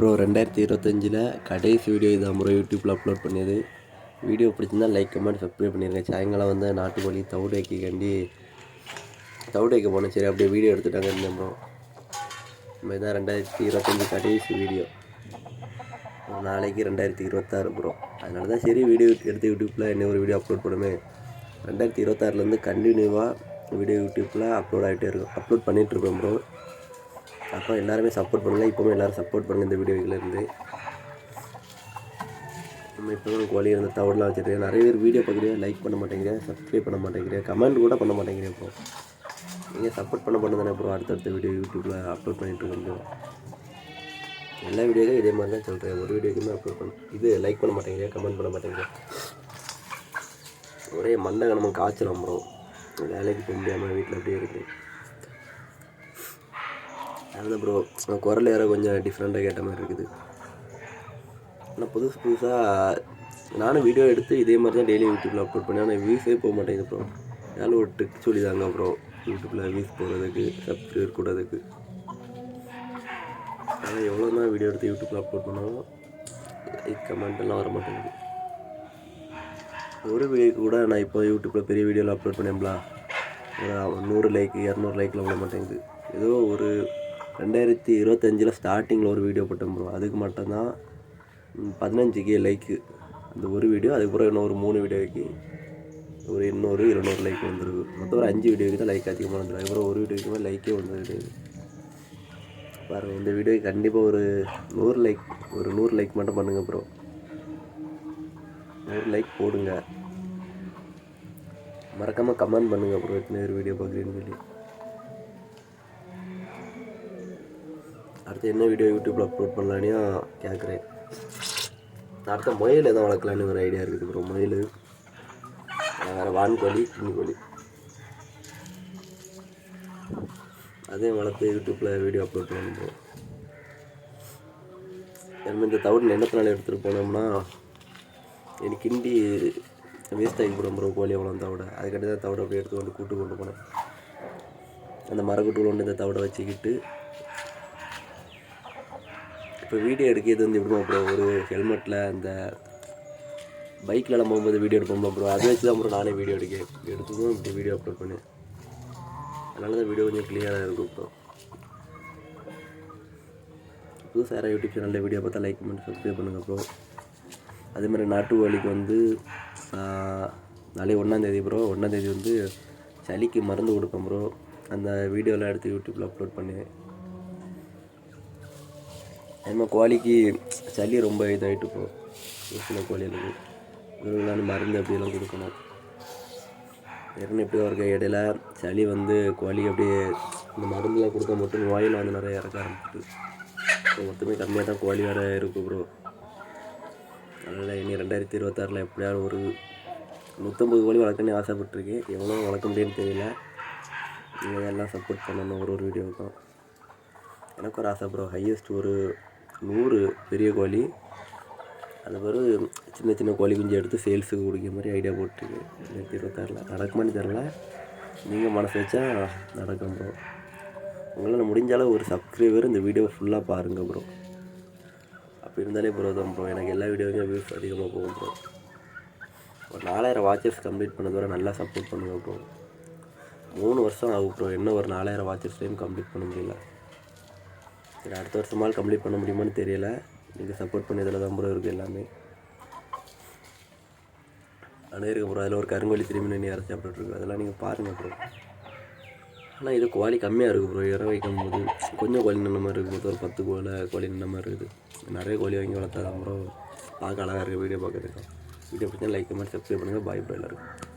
Bro ரெண்டாயிரத்தி இருபத்தஞ்சில் கடைசி வீடியோ இதான் ப்ரோ யூடியூப்பில் அப்லோட் பண்ணியது. வீடியோ பிடிச்சிருந்தா லைக் கமெண்ட் சப்ஸ்கிரைப் பண்ணிடுங்க சாயங்காலம் வந்து நாட்டுக்கோழி தவிடு வைக்கண்டி தவிடு வைக்க போனேன். சரி அப்படியே வீடியோ எடுத்துட்டாங்க இருந்தேன் ப்ரோ இதுமாதிரி தான் ரெண்டாயிரத்தி இருபத்தஞ்சி கடைசி வீடியோ ஒரு நாளைக்கு ரெண்டாயிரத்தி இருபத்தாறு ப்ரோ அதனால தான் சரி வீடியோ எடுத்து யூடியூப்பில் என்ன ஒரு வீடியோ அப்லோட் பண்ணுமே. ரெண்டாயிரத்தி இருபத்தாறுலேருந்து கண்டினியூவாக வீடியோ யூடியூப்பில் அப்லோட் ஆகிட்டே இருக்கும். அப்லோட் பண்ணிகிட்ருக்கோம் ப்ரோ அப்போ எல்லாருமே சப்போர்ட் பண்ணுங்கள் இப்போவும் எல்லோரும் சப்போர்ட் பண்ணுங்கள் இந்த வீடியோக்கிலேருந்து நம்ம இப்போ கோழி இருந்த தவறுலாம் வச்சுருக்கேன் நிறைய பேர் வீடியோ பார்க்குறீங்க லைக் பண்ண மாட்டேங்கிறேன் சப்ஸ்கிரைப் பண்ண மாட்டேங்கிறேன் கமெண்ட் கூட பண்ண மாட்டேங்கிறேன் இப்போ நீங்கள் சப்போர்ட் பண்ண பண்ண தானே அப்புறம் அடுத்தடுத்த வீடியோ யூடியூப்பில் அப்லோட் பண்ணிட்டு இருக்கோம் எல்லா வீடியோக்கும் இதே மாதிரி தான் சொல்கிறேன் ஒரு வீடியோக்குமே அப்லோட் பண்ண இது லைக் பண்ண மாட்டேங்கிறேன் கமெண்ட் பண்ண மாட்டேங்கிறேன் ஒரே மண்டை நம்ம காய்ச்சல் அம்புறோம் வேலைக்கு போக முடியாமல் வீட்டில் அப்படியே இருக்குது அதுதான் ப்ரோ குரல் யாரோ கொஞ்சம் டிஃப்ரெண்ட்டாக கேட்ட மாதிரி இருக்குது. ஆனால் புதுசு புதுசாக நானும் வீடியோ எடுத்து இதே மாதிரி தான் டெய்லி யூடியூப்பில் அப்லோட் பண்ணேன். ஆனால் வியூஸே போக மாட்டேங்குது ப்ரோ யாரும் ஒரு ட்ரிக் சொல்லி தாங்க ப்ரோ யூடியூப்பில் வியூஸ் போகிறதுக்கு சப்ஸ்கிரைப் கூடதுக்கு. ஆனால் எவ்வளோ தான் வீடியோ எடுத்து யூடியூப்பில் அப்லோட் பண்ணாலும் லைக் கமெண்ட்லாம் வர மாட்டேங்குது. ஒரு வீடியோக்கு கூட நான் இப்போ யூடியூப்பில் பெரிய வீடியோவில் அப்லோட் பண்ணேன்ல. ஒரு நூறு லைக் இரநூறு லைக்கில் விட மாட்டேங்குது. ஏதோ ஒரு ரெண்டாயிரத்தி இருபத்தஞ்சில் ஸ்டார்டிங்கில் ஒரு வீடியோ போட்டேன் ப்ரோ அதுக்கு மட்டும்தான் பதினஞ்சு கே லைக்கு அந்த ஒரு வீடியோ அதுக்கப்புறம் இன்னொரு மூணு வீடியோக்கு ஒரு இன்னொரு இருநூறு லைக் வந்துருக்கு மொத்தம் ஒரு அஞ்சு வீடியோக்கு தான் லைக் அதிகமாக வந்துருக்கு அதுக்கப்புறம் ஒரு வீடியோக்கு மேலே லைக்கே வந்தது கிடையாது பாருங்கள் இந்த வீடியோக்கு கண்டிப்பாக ஒரு நூறு லைக் ஒரு நூறு லைக் மட்டும் பண்ணுங்கள் ப்ரோ நூறு லைக் போடுங்க. மறக்காமல் கமெண்ட் பண்ணுங்கள் ப்ரோ எத்தனை வீடியோ பார்க்குறீன்னு சொல்லி. அடுத்து என்ன வீடியோ யூடியூப்பில் அப்லோட் பண்ணலான்னு கேட்குறேன் அடுத்த முயல் எதாவது வளர்க்கலான்னு ஒரு ஐடியா இருக்குது ப்ரோ முயல். வேறு வான்கோழி கிண்ணிக்கோழி அதையும் வளர்த்து யூடியூப்பில் வீடியோ அப்லோட் பண்ணணும் ப்ரோ நம்ம இந்த தவிடு எண்ணத்தினால எடுத்துகிட்டு போனோம்னா எனக்கு கிண்டி வேஸ்ட் ஆகி போடும் ப்ரோ கோழி அவ்வளோ தவிட. அதுக்கடி தான் தவிட அப்படியே எடுத்து கொண்டு கூட்டு கொண்டு போனேன். அந்த மரக்கூட்டுக்குள்ள ஒன்று இந்த தவிட வச்சுக்கிட்டு இப்போ வீடியோ எடுக்கிறது வந்து எப்படிமா ப்ரோ ஒரு ஹெல்மெட்டில் அந்த பைக்கில் போகும்போது வீடியோ எடுப்போம்ல ப்ரோ அதை வச்சு தான் ப்ரோ நானே வீடியோ எடுக்க எடுத்துக்கும் இப்படி வீடியோ அப்லோட் பண்ணேன். அதனால தான் வீடியோ கொஞ்சம் கிளியராக இருக்கும் ப்ரோ புதுசாக யாராவது யூடியூப் சேனலில் வீடியோ பார்த்தா லைக் பண்ணி சப்ஸ்கிரைப் பண்ணுங்கள் ப்ரோ அதே மாதிரி நாட்டு கோழிக்கு வந்து நாளைக்கு ஒன்றாந்தேதி ப்ரோ ஒன்றாந்தேதி வந்து சளிக்கு மருந்து கொடுப்பேன் ப்ரோ அந்த வீடியோலாம் எடுத்து யூடியூப்பில் அப்லோட் பண்ணேன். நம்ம கோழிக்கு சளி ரொம்ப இதாகிட்டு போ. ஒரு சில கோழிகளுக்கு. இவங்களான மருந்து அப்படியெல்லாம் கொடுக்கணும். ஏற்கனவே எப்படியோ இருக்க இடையில சளி வந்து கோழிக்கு அப்படியே இந்த மருந்துலாம் கொடுக்க மட்டும் நோயில் வந்து நிறைய இறக்க ஆரம்பிச்சிட்டு இப்போ மொத்தமே கம்மியாக தான் கோழி வேறு இருக்குது ப்ரோ அதனால் இனி ரெண்டாயிரத்தி இருபத்தாறில் எப்படியாவது ஒரு நூற்றம்பது கோழி வளர்க்கணும்னு ஆசைப்பட்டிருக்கேன். எவ்வளோ வளர்க்க முடியும்னு தெரியல. நீங்கள் எல்லாம் சப்போர்ட் பண்ணணும் ஒரு ஒரு வீடியோவுக்கும் எனக்கு ஒரு ஆசை ப்ரோ ஹையஸ்ட் ஒரு நூறு பெரிய கோழி. அது பிறகு சின்ன சின்ன கோழி குஞ்சு எடுத்து சேல்ஸுக்கு கொடுக்குற மாதிரி ஐடியா போட்டுருக்கு ரெண்டாயிரத்தி இருபத்தாறில். நடக்குமான்னு தெரில நீங்கள் மனசு வச்சா நடக்கும் ப்ரோ உங்களால் முடிஞ்சாலும் ஒரு சப்ஸ்கிரைபர் இந்த வீடியோ ஃபுல்லாக பாருங்கள் ப்ரோ அப்படி இருந்தாலே ப்ரோ தான் ப்ரோ எனக்கு எல்லா வீடியோவுமே வியூஸ் அதிகமாக போகும் ப்ரோ ஒரு நாலாயிரம் வாட்சர்ஸ் கம்ப்ளீட் பண்ணதோட நல்லா சப்போர்ட் பண்ணுங்கள் ப்ரோ மூணு வருஷம் ஆகும் ப்ரோ இன்னும் ஒரு நாலாயிரம் வாட்சர்ஸ் டைம் கம்ப்ளீட் பண்ண முடியல. சரி அடுத்த வருஷமாக கம்ப்ளீட் பண்ண முடியுமான்னு தெரியல. நீங்கள் சப்போர்ட் பண்ணதில் தான் ப்ரோ இருக்குது எல்லாமே. ஆனால் இருக்க ப்ரோ அதில் ஒரு கருங்கோழி திரும்பி நின்று இறச்சி சாப்பிட்டுருக்கு அதெல்லாம் நீங்கள் பாருங்கள் ப்ரோ ஆனால் இது கோழி கம்மியாக இருக்குது ப்ரோ இறை வைக்கும் போது கொஞ்சம் கோழி நின்ன மாதிரி இருக்குது ஒரு பத்து கோழி கோழி நின்ன மாதிரி இருக்குது. நிறைய கோழி வாங்கி வளர்த்தா தான் ப்ரோ பார்க்க அழகாக இருக்குது வீடியோ பார்க்குறதுக்கு. வீடியோ பிடிச்சா லைக் கமெண்ட் சப்ஸ்கிரைப் பண்ணுங்கள் பாய் ப்ரோ எல்லாருக்கும்.